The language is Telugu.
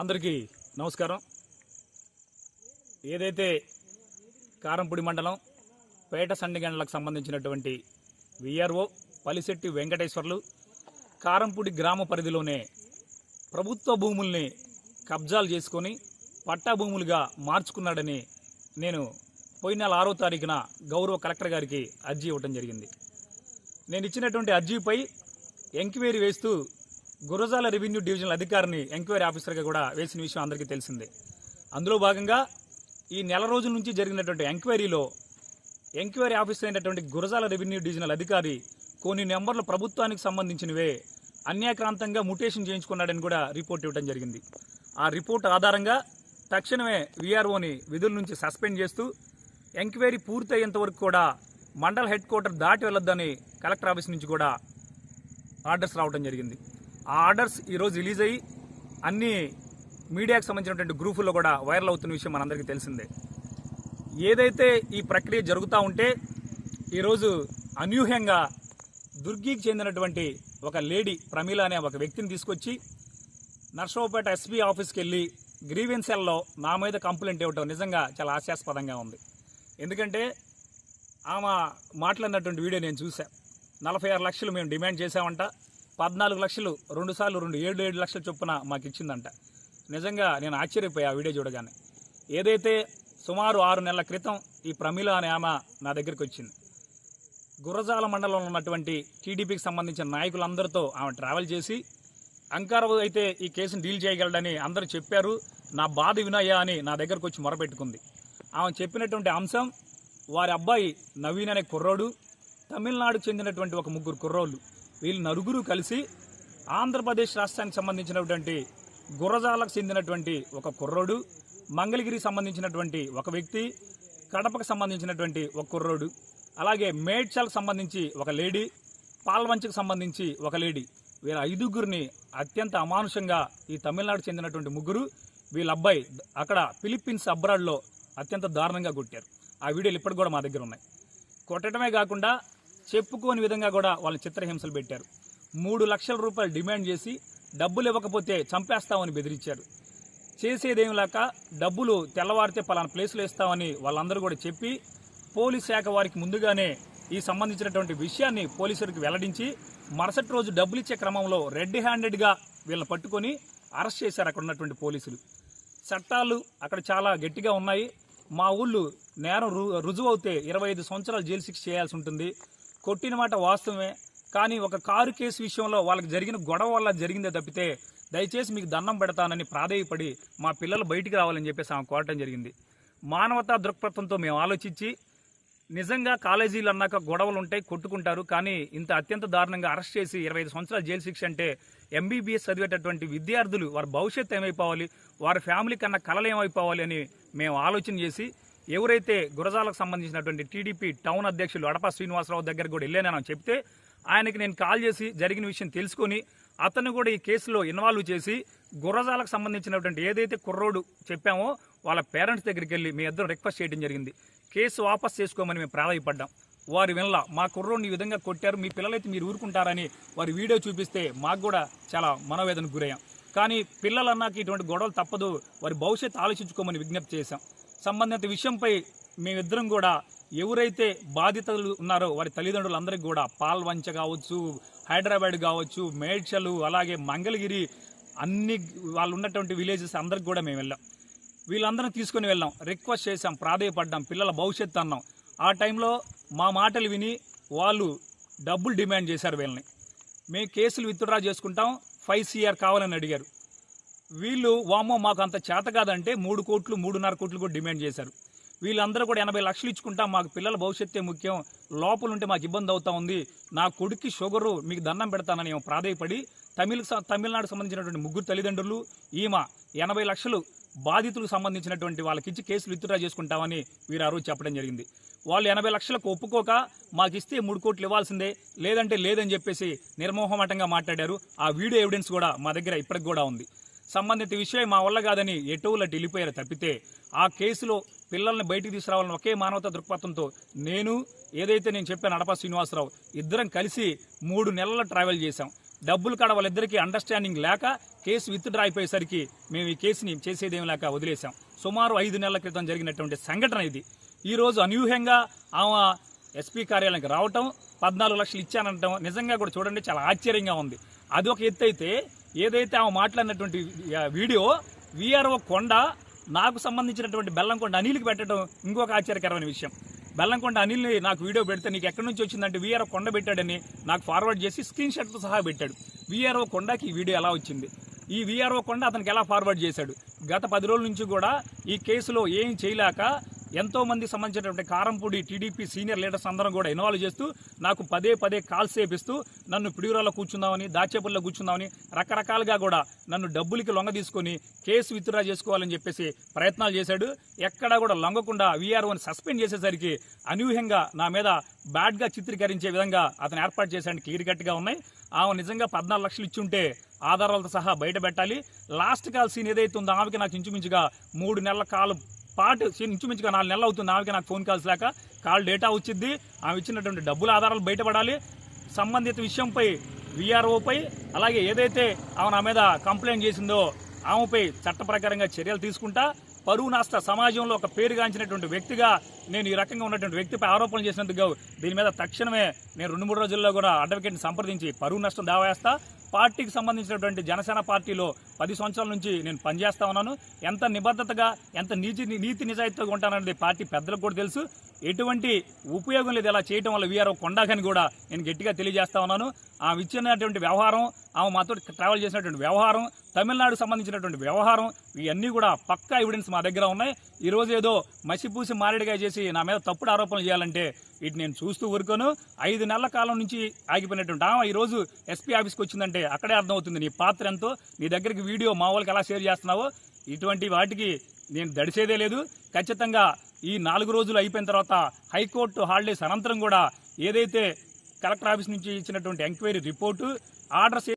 అందరికీ నమస్కారం. ఏదైతే కారంపూడి మండలం పేట సండిగండ్లకు సంబంధించినటువంటి విఆర్ఓ పలిశెట్టి వెంకటేశ్వర్లు కారంపూడి గ్రామ పరిధిలోనే ప్రభుత్వ భూముల్ని కబ్జాలు చేసుకొని పట్టా భూములుగా మార్చుకున్నాడని నేను పోయిన నెల ఆరో తారీఖున గౌరవ కలెక్టర్ గారికి అర్జీ ఇవ్వడం జరిగింది. నేను ఇచ్చినటువంటి అర్జీపై ఎంక్వైరీ వేస్తూ గురజాల రెవెన్యూ డివిజనల్ అధికారిని ఎంక్వైరీ ఆఫీసర్గా కూడా వేసిన విషయం అందరికీ తెలిసిందే. అందులో భాగంగా ఈ నెల రోజుల నుంచి జరిగినటువంటి ఎంక్వైరీలో ఎంక్వైరీ ఆఫీసర్ అయినటువంటి గురజాల రెవెన్యూ డివిజనల్ అధికారి కొన్ని నెంబర్లు ప్రభుత్వానికి సంబంధించినవే అన్యాక్రాంతంగా ముటేషన్ చేయించుకున్నాడని కూడా రిపోర్ట్ ఇవ్వడం జరిగింది. ఆ రిపోర్ట్ ఆధారంగా తక్షణమే వీఆర్ఓని విధుల నుంచి సస్పెండ్ చేస్తూ ఎంక్వైరీ పూర్తయ్యేంత వరకు కూడా మండల హెడ్ క్వార్టర్ దాటి వెళ్ళొద్దని కలెక్టర్ ఆఫీస్ నుంచి కూడా ఆర్డర్స్ రావడం జరిగింది. ఆ ఆర్డర్స్ ఈరోజు రిలీజ్ అయ్యి అన్ని మీడియాకు సంబంధించినటువంటి గ్రూపుల్లో కూడా వైరల్ అవుతున్న విషయం మనందరికీ తెలిసిందే. ఏదైతే ఈ ప్రక్రియ జరుగుతూ ఉంటే ఈరోజు అనూహ్యంగా దుర్గికి చెందినటువంటి ఒక లేడీ ప్రమీల అనే ఒక వ్యక్తిని తీసుకొచ్చి నర్సరావుపేట ఎస్పీ ఆఫీస్కి వెళ్ళి గ్రీవెన్సెల్లో నా మీద కంప్లైంట్ ఇవ్వటం నిజంగా చాలా హాస్యాస్పదంగా ఉంది. ఎందుకంటే ఆమె మాట్లాడినటువంటి వీడియో నేను చూశాను నలభై ఆరు లక్షలు మేము డిమాండ్ చేశామంట. పద్నాలుగు లక్షలు రెండు సార్లు రెండు ఏడు ఏడు లక్షల చొప్పున మాకు ఇచ్చిందంట. నిజంగా నేను ఆశ్చర్యపోయా ఆ వీడియో చూడగానే. ఏదైతే సుమారు ఆరు నెలల క్రితం ఈ ప్రమిళ అనే ఆమె నా దగ్గరికి వచ్చింది. గుర్రజాల మండలంలో ఉన్నటువంటి టీడీపీకి సంబంధించిన నాయకులందరితో ఆమె ట్రావెల్ చేసి అంకారావు అయితే ఈ కేసును డీల్ చేయగలడని అందరూ చెప్పారు. నా బాధ వినయ్యా అని నా దగ్గరకు వచ్చి మొరపెట్టుకుంది. ఆమె చెప్పినటువంటి అంశం వారి అబ్బాయి నవీన్ అనే కుర్రోడు తమిళనాడుకు చెందినటువంటి ఒక ముగ్గురు కుర్రోళ్ళు. వీళ్ళు నలుగురు కలిసి ఆంధ్రప్రదేశ్ రాష్ట్రానికి సంబంధించినటువంటి గుర్రజాలకు చెందినటువంటి ఒక కుర్రోడు మంగళగిరికి సంబంధించినటువంటి ఒక వ్యక్తి కడపకు సంబంధించినటువంటి ఒక కుర్రోడు అలాగే మేడ్చల్కి సంబంధించి ఒక లేడీ పాల్వంచకు సంబంధించి ఒక లేడీ. వీళ్ళ ఐదుగురిని అత్యంత అమానుషంగా ఈ తమిళనాడు చెందినటువంటి ముగ్గురు వీళ్ళ అబ్బాయి అక్కడ ఫిలిప్పీన్స్ అబ్రాడ్లో అత్యంత దారుణంగా కొట్టారు. ఆ వీడియోలు ఇప్పటికి కూడా మా దగ్గర ఉన్నాయి. కొట్టడమే కాకుండా చెప్పుకోని విధంగా కూడా వాళ్ళు చిత్రహింసలు పెట్టారు. మూడు లక్షల రూపాయలు డిమాండ్ చేసి డబ్బులు ఇవ్వకపోతే చంపేస్తామని బెదిరించారు. చేసేదేం లేక డబ్బులు తెల్లవారితే పలానా ప్లేసులు ఇస్తామని వాళ్ళందరూ కూడా చెప్పి పోలీస్ శాఖ వారికి ముందుగానే ఈ సంబంధించినటువంటి విషయాన్ని పోలీసులకు వెల్లడించి మరుసటి రోజు డబ్బులు ఇచ్చే క్రమంలో రెడ్ హ్యాండెడ్గా వీళ్ళని పట్టుకొని అరెస్ట్ చేశారు అక్కడ ఉన్నటువంటి పోలీసులు. చట్టాలు అక్కడ చాలా గట్టిగా ఉన్నాయి. మా ఊళ్ళు నేరం రు రుజువు అవుతే ఇరవై ఐదు సంవత్సరాలు జైలు శిక్ష చేయాల్సి ఉంటుంది. కొట్టిన మాట వాస్తవమే కానీ ఒక కారు కేసు విషయంలో వాళ్ళకి జరిగిన గొడవ వల్ల జరిగిందే తప్పితే దయచేసి మీకు దండం పెడతానని ప్రాధేయపడి మా పిల్లలు బయటికి రావాలని చెప్పేసి ఆమె కోరటం జరిగింది. మానవతా దృక్పథంతో మేము ఆలోచించి నిజంగా కాలేజీలు అన్నాక గొడవలు ఉంటాయి కొట్టుకుంటారు కానీ ఇంత అత్యంత దారుణంగా అరెస్ట్ చేసి ఇరవై ఐదు సంవత్సరాల జైలు శిక్ష అంటే ఎంబీబీఎస్ చదివేటటువంటి విద్యార్థులు వారి భవిష్యత్తు ఏమైపోవాలి వారి ఫ్యామిలీ కన్నా కలలు ఏమైపోవాలి అని మేము ఆలోచన చేసి ఎవరైతే గురజాలకు సంబంధించినటువంటి టీడీపీ టౌన్ అధ్యక్షులు అడప శ్రీనివాసరావు దగ్గర కూడా వెళ్ళానని చెప్తే ఆయనకి నేను కాల్ చేసి జరిగిన విషయం తెలుసుకొని అతను కూడా ఈ కేసులో ఇన్వాల్వ్ చేసి గుర్రజాలకు సంబంధించినటువంటి ఏదైతే కుర్రోడు చెప్పామో వాళ్ళ పేరెంట్స్ దగ్గరికి వెళ్ళి మీ ఇద్దరు రిక్వెస్ట్ చేయడం జరిగింది. కేసు వాపస్ చేసుకోమని మేము ప్రాధాయపడ్డాం. వారి వినలా మా కుర్రోడిని ఈ విధంగా కొట్టారు మీ పిల్లలైతే మీరు ఊరుకుంటారని వారి వీడియో చూపిస్తే మాకు కూడా చాలా మనోవేదనకు గురయ్యాం. కానీ పిల్లలు అన్నాక ఇటువంటి గొడవలు తప్పదు వారి భవిష్యత్తు ఆలోచించుకోమని విజ్ఞప్తి చేశాం. సంబంధిత విషయంపై మేమిద్దరం కూడా ఎవరైతే బాధితులు ఉన్నారో వారి తల్లిదండ్రులందరికీ కూడా పాల్వంచ కావచ్చు హైదరాబాద్ కావచ్చు మేడ్చలు అలాగే మంగళగిరి అన్ని వాళ్ళు ఉన్నటువంటి విలేజెస్ అందరికి కూడా మేము వెళ్ళాం. వీళ్ళందరం తీసుకొని వెళ్ళాం రిక్వెస్ట్ చేశాం ప్రాధేయపడ్డాం పిల్లల భవిష్యత్తు అన్నాం. ఆ టైంలో మా మాటలు విని వాళ్ళు డబ్బులు డిమాండ్ చేశారు వీళ్ళని. మేము కేసులు విత్డ్రా చేసుకుంటాం ఫైవ్ సిఆర్ కావాలని అడిగారు. వీళ్ళు వామ్మో మాకు అంత చేత కాదంటే మూడు కోట్లు మూడున్నర కోట్లు కూడా డిమాండ్ చేశారు. వీళ్ళందరూ కూడా ఎనభై లక్షలు ఇచ్చుకుంటాం మాకు పిల్లల భవిష్యత్తే ముఖ్యం లోపల ఉంటే మాకు ఇబ్బంది అవుతా ఉంది. నా కొడుక్కి షుగరు మీకు దండం పెడతానని ప్రాధాయపడి తమిళ తమిళనాడు సంబంధించినటువంటి ముగ్గురు తల్లిదండ్రులు ఈమె ఎనభై లక్షలు బాధితులకు సంబంధించినటువంటి వాళ్ళకి ఇచ్చి కేసులు విత్డ్రా చేసుకుంటామని వీరు ఆ రోజు చెప్పడం జరిగింది. వాళ్ళు ఎనభై లక్షలకు ఒప్పుకోక మాకు ఇస్తే మూడు కోట్లు ఇవ్వాల్సిందే లేదంటే లేదని చెప్పేసి నిర్మోహమాటంగా మాట్లాడారు. ఆ వీడియో ఎవిడెన్స్ కూడా మా దగ్గర ఇప్పటికి కూడా ఉంది. సంబంధిత విషయం మా వల్ల కాదని ఎటువులటి వెళ్ళిపోయారు తప్పితే ఆ కేసులో పిల్లల్ని బయటికి తీసుకురావాలని ఒకే మానవతా దృక్పథంతో నేను ఏదైతే నేను చెప్పాను నడప శ్రీనివాసరావు ఇద్దరం కలిసి మూడు నెలల ట్రావెల్ చేశాం. డబ్బులు కాడ వాళ్ళిద్దరికీ అండర్స్టాండింగ్ లేక కేసు విత్డ్రా అయిపోయేసరికి మేము ఈ కేసుని చేసేదేం లేక వదిలేశాం. సుమారు ఐదు నెలల క్రితం జరిగినటువంటి సంఘటన ఇది. ఈరోజు అనూహ్యంగా ఆమె ఎస్పీ కార్యాలయానికి రావటం పద్నాలుగు లక్షలు ఇచ్చానంటాం నిజంగా కూడా చూడండి చాలా ఆశ్చర్యంగా ఉంది. అది ఒక ఎత్తు అయితే ఏదైతే ఆమె మాట్లాడినటువంటి వీడియో విఆర్ఓ కొండ నాకు సంబంధించినటువంటి బెల్లంకొండ అనిల్కి పెట్టడం ఇంకొక ఆశ్చర్యకరమైన విషయం. బెల్లంకొండ అనిల్ని నాకు వీడియో పెడితే నీకు ఎక్కడి నుంచి వచ్చిందంటే వీఆర్ఓ కొండ పెట్టాడని నాకు ఫార్వర్డ్ చేసి స్క్రీన్ షాట్తో సహా పెట్టాడు. వీఆర్ఓ కొండకి ఈ వీడియో ఎలా వచ్చింది? ఈ వీఆర్ఓ కొండ అతనికి ఎలా ఫార్వర్డ్ చేశాడు? గత పది రోజుల నుంచి కూడా ఈ కేసులో ఏం చేయలేక ఎంతో మంది సంబంధించినటువంటి కారంపూడి టీడీపీ సీనియర్ లీడర్స్ అందరం కూడా ఇన్వాల్వ్ చేస్తూ నాకు పదే పదే కాల్స్ చేపిస్తూ నన్ను పిడుగురాలో కూర్చుందామని దాచేపల్లిలో కూర్చుందామని రకరకాలుగా కూడా నన్ను డబ్బులకి లొంగ తీసుకొని కేసు విత్డ్రా చేసుకోవాలని చెప్పేసి ప్రయత్నాలు చేశాడు. ఎక్కడా కూడా లొంగకుండా వీఆర్ఓని సస్పెండ్ చేసేసరికి అనూహ్యంగా నా మీద బ్యాడ్గా చిత్రీకరించే విధంగా అతను ఏర్పాటు చేశాడు. క్లియర్ కట్గా ఉన్నాయి. ఆమె నిజంగా పద్నాలుగు లక్షలు ఇచ్చి ఉంటే ఆధారాలతో సహా బయట పెట్టాలి. లాస్ట్ కాల్ సీన్ ఏదైతే ఉందో ఆమెకి నాకు ఇంచుమించుగా మూడు నెలల కాలం పాటు ఇంచుమించుగా నాలుగు నెలలు అవుతుంది. ఆమెకి నాకు ఫోన్ కాల్స్ లేక కాల్ డేటా వచ్చింది. ఆమె ఇచ్చినటువంటి డబ్బుల ఆధారాలు బయటపడాలి. సంబంధిత విషయంపై విఆర్ఓపై అలాగే ఏదైతే ఆమె నా మీద కంప్లైంట్ చేసిందో ఆమెపై చట్ట ప్రకారంగా చర్యలు తీసుకుంటా పరువు నాస్త సమాజంలో ఒక పేరుగాంచినటువంటి వ్యక్తిగా నేను ఈ రకంగా ఉన్నటువంటి వ్యక్తిపై ఆరోపణలు చేసినందుకు దీని మీద తక్షణమే నేను రెండు మూడు రోజుల్లో కూడా అడ్వకేట్ని సంప్రదించి పరువు నష్టం దావేస్తా పార్టీకి సంబంధించినటువంటి జనసేన పార్టీలో పది సంవత్సరాల నుంచి నేను పనిచేస్తా ఉన్నాను. ఎంత నిబద్ధతగా ఎంత నీతి నీతి నిజాయితీగా ఉంటానన్నది పార్టీ పెద్దలకు కూడా తెలుసు. ఎటువంటి ఉపయోగం లేదు ఇలా చేయటం వల్ల వీఆర్ఓ కొండాకని కూడా నేను గట్టిగా తెలియజేస్తా ఉన్నాను. ఆమె ఇచ్చినటువంటి వ్యవహారం ఆమె మాతో ట్రావెల్ చేసినటువంటి వ్యవహారం తమిళనాడుకు సంబంధించినటువంటి వ్యవహారం ఇవన్నీ కూడా పక్కా ఎవిడెన్స్ మా దగ్గర ఉన్నాయి. ఈ రోజు ఏదో మసిపూసి మారేడుగా చేసి నా మీద తప్పుడు ఆరోపణలు చేయాలంటే వీటిని నేను చూస్తూ ఊరుకోను. ఐదు నెలల కాలం నుంచి ఆగిపోయినటువంటి ఆమె ఈరోజు ఎస్పీ ఆఫీస్కి వచ్చిందంటే అక్కడే అర్థమవుతుంది నీ పాత్ర ఎంతో. నీ దగ్గరికి వీడియో మా వాళ్ళకి ఎలా షేర్ చేస్తున్నావో. ఇటువంటి వాటికి నేను దడిసేదే లేదు. ఖచ్చితంగా ఈ నాలుగు రోజులు అయిపోయిన తర్వాత హైకోర్టు హాలిడేస్ అనంతరం కూడా ఏదైతే కలెక్టర్ ఆఫీస్ నుంచి ఇచ్చినటువంటి ఎంక్వైరీ రిపోర్టు ఆర్డర్స్